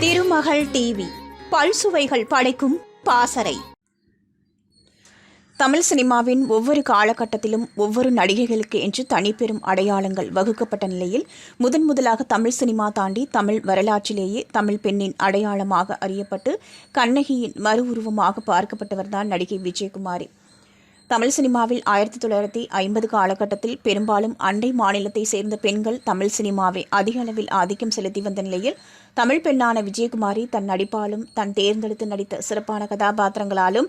திருமகள் TV. பல்சுவைகள் படைக்கும் பாசறை. தமிழ் சினிமாவின் ஒவ்வொரு காலகட்டத்திலும் ஒவ்வொரு நடிகைகளுக்கு என்று தனிப்பெரும் அடையாளங்கள் வகுக்கப்பட்ட நிலையில் முதன் முதலாக தமிழ் சினிமா தாண்டி தமிழ் வரலாற்றிலேயே தமிழ் பெண்ணின் அடையாளமாக அறியப்பட்டு கண்ணகியின் மறு உருவமாக பார்க்கப்பட்டவர்தான் நடிகை விஜயகுமாரி. தமிழ் சினிமாவில் ஆயிரத்தி தொள்ளாயிரத்தி ஐம்பது காலகட்டத்தில் பெரும்பாலும் அண்டை மாநிலத்தை சேர்ந்த பெண்கள் தமிழ் சினிமாவை அதிக அளவில் ஆதிக்கம் செலுத்தி வந்த நிலையில் தமிழ் பெண்ணான விஜயகுமாரி தன் நடிப்பாலும் தன் தேர்ந்தெடுத்து நடித்த சிறப்பான கதாபாத்திரங்களாலும்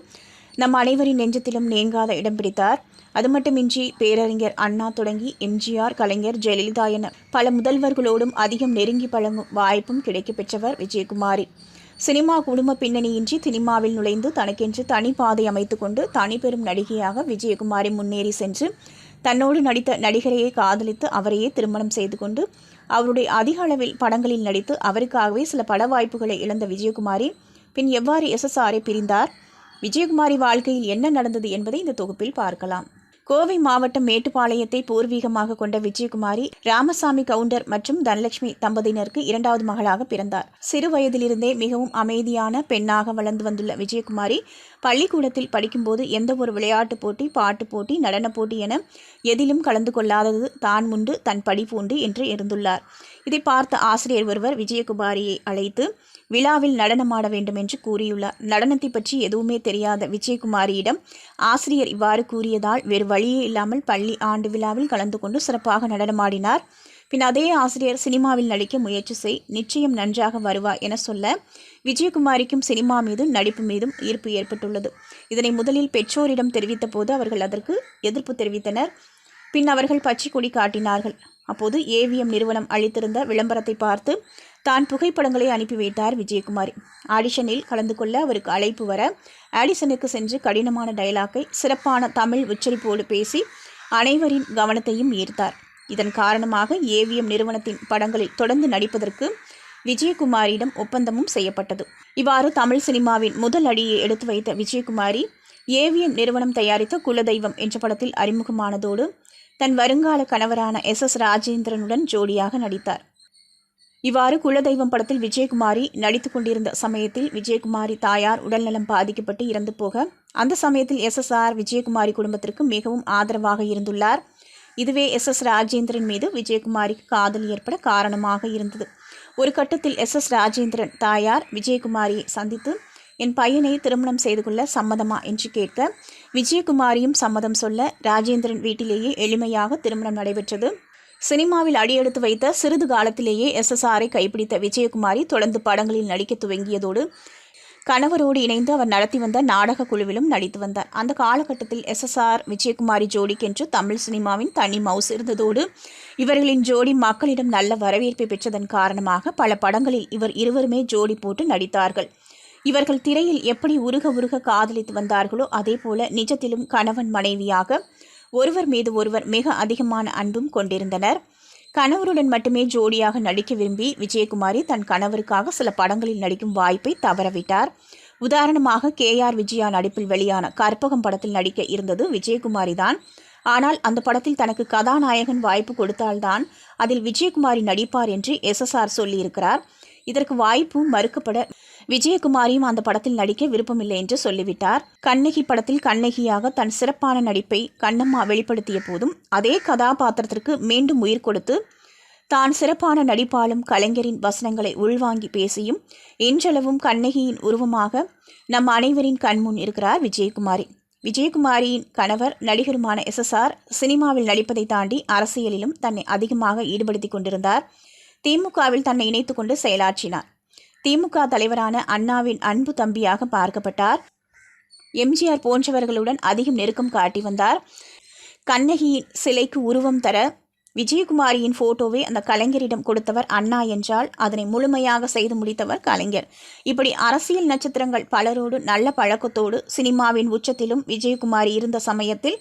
நம் அனைவரின் நெஞ்சத்திலும் நீங்காத இடம் பிடித்தார். அது மட்டுமின்றி பேரறிஞர் அண்ணா தொடங்கி எம்ஜிஆர் கலைஞர் ஜெயலலிதா என பல முதல்வர்களோடும் அதிகம் நெருங்கி பழங்கும் வாய்ப்பும் கிடைக்கப் பெற்றவர் விஜயகுமாரி. சினிமா குடும்ப பின்னணியின்றி சினிமாவில் நுழைந்து தனக்கென்று தனி பாதை அமைத்துக்கொண்டு தனி பெரும் நடிகையாக விஜயகுமாரி முன்னேறி சென்று தன்னோடு நடித்த நடிகரையே காதலித்து அவரையே திருமணம் செய்து கொண்டு அவருடைய அதிக அளவில் படங்களில் நடித்து அவருக்காகவே சில பட வாய்ப்புகளை இழந்த விஜயகுமாரி பின் எவ்வாறு எஸ்எஸ்ஆரை பிரிந்தார் விஜயகுமாரி வாழ்க்கையில் என்ன நடந்தது என்பதை இந்த தொகுப்பில் பார்க்கலாம். கோவை மாவட்டம் மேட்டுப்பாளையத்தை பூர்வீகமாக கொண்ட விஜயகுமாரி ராமசாமி கவுண்டர் மற்றும் தனலட்சுமி தம்பதியினருக்கு இரண்டாவது மகளாக பிறந்தார். சிறு வயதிலிருந்தே மிகவும் அமைதியான பெண்ணாக வளர்ந்து வந்துள்ள விஜயகுமாரி பள்ளிக்கூடத்தில் படிக்கும்போது எந்த ஒரு விளையாட்டுப் போட்டி பாட்டுப் போட்டி நடனப் போட்டி என எதிலும் கலந்து கொள்ளாதது தான் உண்டு தன் படிப்பு உண்டு என்று இருந்துள்ளார். இதை பார்த்த ஆசிரியர் ஒருவர் விஜயகுமாரியை அழைத்து விழாவில் நடனமாட வேண்டும் என்று கூறியுள்ளார். நடனத்தை பற்றி எதுவுமே தெரியாத விஜயகுமாரியிடம் ஆசிரியர் இவ்வாறு கூறியதால் வேறு வழியே இல்லாமல் பள்ளி ஆண்டு விழாவில் கலந்து கொண்டு சிறப்பாக நடனமாடினார். பின் அதே ஆசிரியர் சினிமாவில் நடிக்க முயற்சி செய் நிச்சயம் நன்றாக வருவாய் என சொல்ல விஜயகுமாரிக்கும் சினிமா மீதும் நடிப்பு மீதும் ஈர்ப்பு ஏற்பட்டுள்ளது. இதனை முதலில் பெற்றோரிடம் தெரிவித்த போது அவர்கள் அதற்கு எதிர்ப்பு தெரிவித்தனர். பின் அவர்கள் பச்சை கொடி காட்டினார்கள். அப்போது ஏவிஎம் நிறுவனம் அளித்திருந்த விளம்பரத்தை பார்த்து தான் புகைப்படங்களை அனுப்பி வைத்தார் விஜயகுமாரி. ஆடிஷனில் கலந்து கொள்ள அவருக்கு அழைப்பு வர ஆடிஷனுக்கு சென்று கடினமான டயலாக்கை சிறப்பான தமிழ் உச்சரிப்போடு பேசி அனைவரின் கவனத்தையும் ஈர்த்தார். இதன் காரணமாக ஏவிஎம் நிறுவனத்தின் படங்களில் தொடர்ந்து நடிப்பதற்கு விஜயகுமாரியிடம் ஒப்பந்தமும் செய்யப்பட்டது. இவ்வாறு தமிழ் சினிமாவின் முதல் அடியை எடுத்து வைத்த விஜயகுமாரி ஏவிஎம் நிறுவனம் தயாரித்த குலதெய்வம் என்ற படத்தில் அறிமுகமானதோடு தன் வருங்கால கணவரான எஸ். எஸ். ராஜேந்திரனுடன் ஜோடியாக நடித்தார். இவ்வாறு குலதெய்வம் படத்தில் விஜயகுமாரி நடித்து கொண்டிருந்த சமயத்தில் விஜயகுமாரி தாயார் உடல்நலம் பாதிக்கப்பட்டு இறந்து போக அந்த சமயத்தில் எஸ்எஸ்ஆர் விஜயகுமாரி குடும்பத்திற்கு மிகவும் ஆதரவாக இருந்துள்ளார். இதுவே எஸ். எஸ். ராஜேந்திரன் மீது விஜயகுமாரிக்கு காதல் ஏற்பட காரணமாக இருந்தது. ஒரு கட்டத்தில் எஸ். எஸ். ராஜேந்திரன் தாயார் விஜயகுமாரியை சந்தித்து என் பையனை திருமணம் செய்து கொள்ள சம்மதமா என்று கேட்க விஜயகுமாரியும் சம்மதம் சொல்ல ராஜேந்திரன் வீட்டிலேயே எளிமையாக திருமணம் நடைபெற்றது. சினிமாவில் அடியெடுத்து வைத்த சிறிது காலத்திலேயே எஸ்எஸ்ஆரை கைப்பிடித்த விஜயகுமாரி தொடர்ந்து படங்களில் நடிக்க துவங்கியதோடு கணவரோடு இணைந்து அவர் நடத்தி வந்த நாடக குழுவிலும் நடித்து வந்தார். அந்த காலகட்டத்தில் எஸ்எஸ்ஆர் விஜயகுமாரி ஜோடிக்கென்று தமிழ் சினிமாவின் தனி மவுஸ் இருந்ததோடு இவர்களின் ஜோடி மக்களிடம் நல்ல வரவேற்பை பெற்றதன் காரணமாக பல படங்களில் இவர் இருவருமே ஜோடி போட்டு நடித்தார்கள். இவர்கள் திரையில் எப்படி உருக உருக காதலித்து வந்தார்களோ அதே போல நிஜத்திலும் கணவன் மனைவியாக ஒருவர் மீது ஒருவர் மிக அதிகமான அன்பும் கொண்டிருந்தனர். கணவருடன் மட்டுமே ஜோடியாக நடிக்க விரும்பி விஜயகுமாரி தன் கணவருக்காக சில படங்களில் நடிக்கும் வாய்ப்பை தவறவிட்டார். உதாரணமாக கே ஆர் விஜயா நடிப்பில் வெளியான கற்பகம் படத்தில் நடிக்க இருந்தது விஜயகுமாரி தான். ஆனால் அந்த படத்தில் தனக்கு கதாநாயகன் வாய்ப்பு கொடுத்தால்தான் அதில் விஜயகுமாரி நடிப்பார் என்று எஸ்எஸ்ஆர் சொல்லியிருக்கிறார். இதற்கு வாய்ப்பு மறுக்கப்பட விஜயகுமாரியும் அந்த படத்தில் நடிக்க விருப்பமில்லை என்று சொல்லிவிட்டார். கண்ணகி படத்தில் கண்ணகியாக தன் சிறப்பான நடிப்பை கண்ணம்மா வெளிப்படுத்திய போதும் அதே கதாபாத்திரத்திற்கு மீண்டும் உயிர் கொடுத்து தான் சிறப்பான நடிப்பாலும் கலைஞரின் வசனங்களை உள்வாங்கி பேசியும் இன்றளவும் கண்ணகியின் உருவமாக நம் அனைவரின் கண்முன் இருக்கிறார் விஜயகுமாரி. விஜயகுமாரியின் கணவர் நடிகருமான எஸ்எஸ்ஆர் சினிமாவில் நடிப்பதை தாண்டி அரசியலிலும் தன்னை அதிகமாக ஈடுபடுத்திக் கொண்டிருந்தார். திமுகவில் தன்னை இணைத்துக்கொண்டு செயலாற்றினார். திமுக தலைவரான அண்ணாவின் அன்பு தம்பியாக பார்க்கப்பட்டார். எம்ஜிஆர் போன்றவர்களுடன் அதிகம் நெருக்கம் காட்டி வந்தார். கண்ணகியின் சிலைக்கு உருவம் தர விஜயகுமாரியின் போட்டோவை அந்த கலைஞரிடம் கொடுத்தவர் அண்ணா என்றால் அதனை முழுமையாக செய்து முடித்தவர் கலைஞர். இப்படி அரசியல் நட்சத்திரங்கள் பலரோடு நல்ல பழக்கத்தோடு சினிமாவின் உச்சத்திலும் விஜயகுமாரி இருந்த சமயத்தில்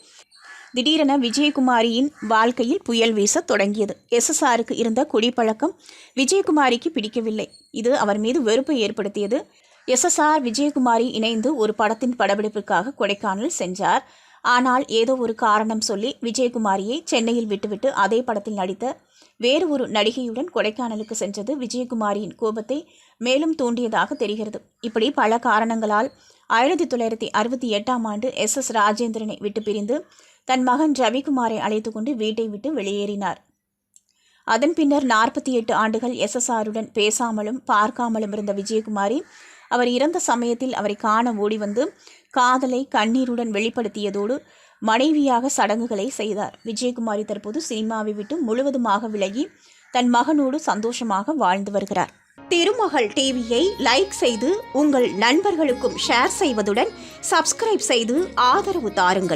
திடீரென விஜயகுமாரியின் வாழ்க்கையில் புயல் வீச தொடங்கியது. எஸ்எஸ்ஆருக்கு இருந்த குடிப்பழக்கம் விஜயகுமாரிக்கு பிடிக்கவில்லை. இது அவர் மீது வெறுப்பை ஏற்படுத்தியது. எஸ்எஸ்ஆர் விஜயகுமாரி இணைந்து ஒரு படத்தின் படப்பிடிப்புக்காக கொடைக்கானல் சென்றார். ஆனால் ஏதோ ஒரு காரணம் சொல்லி விஜயகுமாரியை சென்னையில் விட்டுவிட்டு அதே படத்தில் நடித்த வேறு ஒரு நடிகையுடன் கொடைக்கானலுக்கு சென்றது விஜயகுமாரியின் கோபத்தை மேலும் தூண்டியதாக தெரிகிறது. இப்படி பல காரணங்களால் ஆயிரத்தி தொள்ளாயிரத்தி அறுபத்தி எட்டாம் ஆண்டு எஸ். எஸ். ராஜேந்திரனை விட்டு பிரிந்து தன் மகன் ரவிக்குமாரை அழைத்து கொண்டு வீட்டை விட்டு வெளியேறினார். அதன் பின்னர் நாற்பத்தி எட்டு ஆண்டுகள் எஸ்எஸ்ஆருடன் பேசாமலும் பார்க்காமலும் இருந்த விஜயகுமாரி அவர் இறந்த சமயத்தில் அவரை காண ஓடி வந்து காதலை கண்ணீருடன் வெளிப்படுத்தியதோடு மனைவியாக சடங்குகளை செய்தார். விஜயகுமாரி தற்போது சினிமாவை விட்டு முழுவதுமாக விலகி தன் மகனோடு சந்தோஷமாக வாழ்ந்து வருகிறார். திருமகள் டிவியை லைக் செய்து உங்கள் நண்பர்களுக்கும் ஷேர் செய்வதுடன் சப்ஸ்கிரைப் செய்து ஆதரவு தாருங்கள்.